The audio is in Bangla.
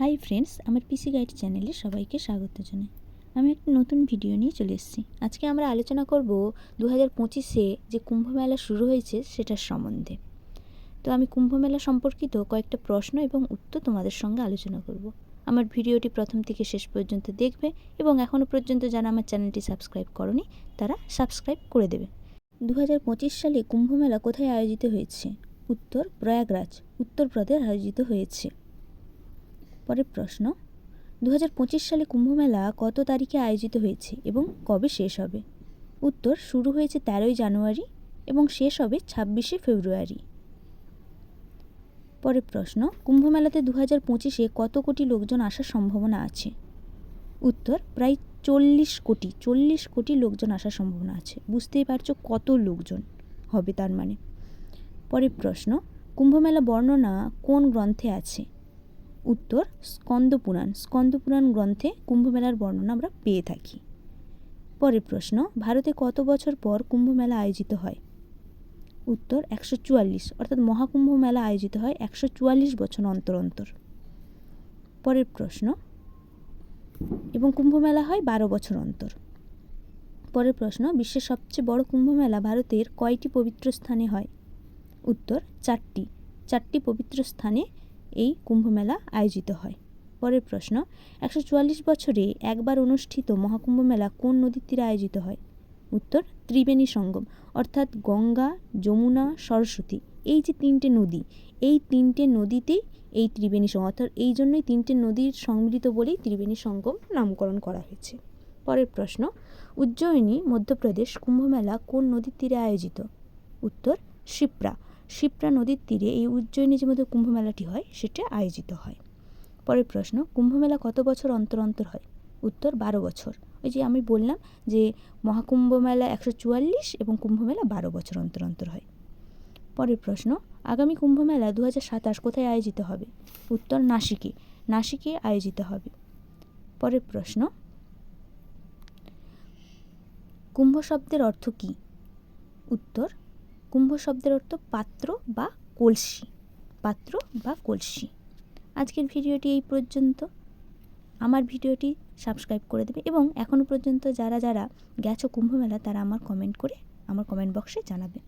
হাই ফ্রেন্ডস, আমার পিসি গাইড চ্যানেলে সবাইকে স্বাগত জানাই। আমি একটা নতুন ভিডিও নিয়ে চলে এসেছি। আজকে আমরা আলোচনা করব দু হাজার পঁচিশে যে কুম্ভ মেলা শুরু হয়েছে সেটার সম্বন্ধে। তো আমি কুম্ভ মেলা সম্পর্কিত কয়েকটা প্রশ্ন এবং উত্তর তোমাদের সঙ্গে আলোচনা করব। আমার ভিডিওটি প্রথম থেকে শেষ পর্যন্ত দেখবে এবং এখনও পর্যন্ত যারা আমার চ্যানেলটি সাবস্ক্রাইব করনি, তারা সাবস্ক্রাইব করে দেবে। দু হাজার পঁচিশ সালে কুম্ভ মেলা কোথায় আয়োজিত হয়েছে? উত্তর প্রয়াগরাজ, উত্তরপ্রদেশ আয়োজিত হয়েছে। পরের প্রশ্ন দু হাজার পঁচিশ সালে কুম্ভমেলা কত তারিখে আয়োজিত হয়েছে এবং কবে শেষ হবে? উত্তর, শুরু হয়েছে তেরোই জানুয়ারি এবং শেষ হবে ছাব্বিশে ফেব্রুয়ারি। পরের প্রশ্ন, কুম্ভমেলাতে দু হাজার পঁচিশে কত কোটি লোকজন আসার সম্ভাবনা আছে? উত্তর, প্রায় চল্লিশ কোটি চল্লিশ কোটি লোকজন আসার সম্ভাবনা আছে। বুঝতেই পারছ কত লোকজন হবে তার মানে। পরের প্রশ্ন, কুম্ভমেলা বর্ণনা কোন গ্রন্থে আছে? উত্তর স্কন্দপুরাণ। স্কন্দপুরাণ গ্রন্থে কুম্ভমেলার বর্ণনা আমরা পেয়ে থাকি। পরের প্রশ্ন, ভারতে কত বছর পর কুম্ভমেলা আয়োজিত হয়? উত্তর, একশো চুয়াল্লিশ। অর্থাৎ মহাকুম্ভ মেলা আয়োজিত হয় একশো চুয়াল্লিশ বছর অন্তর অন্তর। পরের প্রশ্ন, এবং কুম্ভ মেলা হয় বারো বছর অন্তর। পরের প্রশ্ন, বিশ্বের সবচেয়ে বড় কুম্ভ মেলা ভারতের কয়টি পবিত্র স্থানে হয়? উত্তর, চারটি। চারটি পবিত্র স্থানে এই কুম্ভমেলা আয়োজিত হয়। পরের প্রশ্ন, একশো চুয়াল্লিশ বছরে একবার অনুষ্ঠিত মহাকুম্ভ মেলা কোন নদীর তীরে আয়োজিত হয়? উত্তর, ত্রিবেণী সঙ্গম, অর্থাৎ গঙ্গা, যমুনা, সরস্বতী। এই যে তিনটে নদী, এই তিনটে নদীতেই এই ত্রিবেণী সঙ্গম, অর্থাৎ এই জন্যই তিনটে নদীর সম্মিলিত বলেই ত্রিবেণী সঙ্গম নামকরণ করা হয়েছে। পরের প্রশ্ন, উজ্জয়িনী, মধ্যপ্রদেশ কুম্ভমেলা কোন নদীর তীরে আয়োজিত? উত্তর, শিপ্রা। শিপ্রা নদীর তীরে এই উজ্জয়িনী যে মধ্যে কুম্ভমেলাটি হয়, সেটা আয়োজিত হয়। পরের প্রশ্ন, কুম্ভমেলা কত বছর অন্তর অন্তর হয়? উত্তর, বারো বছর। ওই যে আমি বললাম যে মহাকুম্ভ মেলা একশো চুয়াল্লিশ এবং কুম্ভমেলা বারো বছর অন্তর অন্তর হয়। পরের প্রশ্ন, আগামী কুম্ভমেলা দু হাজার সাতাশ কোথায় আয়োজিত হবে? উত্তর, নাসিকে। নাসিকে আয়োজিত হবে। পরের প্রশ্ন, কুম্ভ শব্দের অর্থ কী? উত্তর কুম্ভ শব্দের অর্থ পাত্র বা কলসি। পাত্র বা কলসি। আজকের ভিডিওটি এই পর্যন্ত। আমার ভিডিওটি সাবস্ক্রাইব করে দেবে এবং এখনও পর্যন্ত যারা যারা গেছো কুম্ভমেলা তারা আমার কমেন্ট করে আমার কমেন্ট বক্সে জানাবে।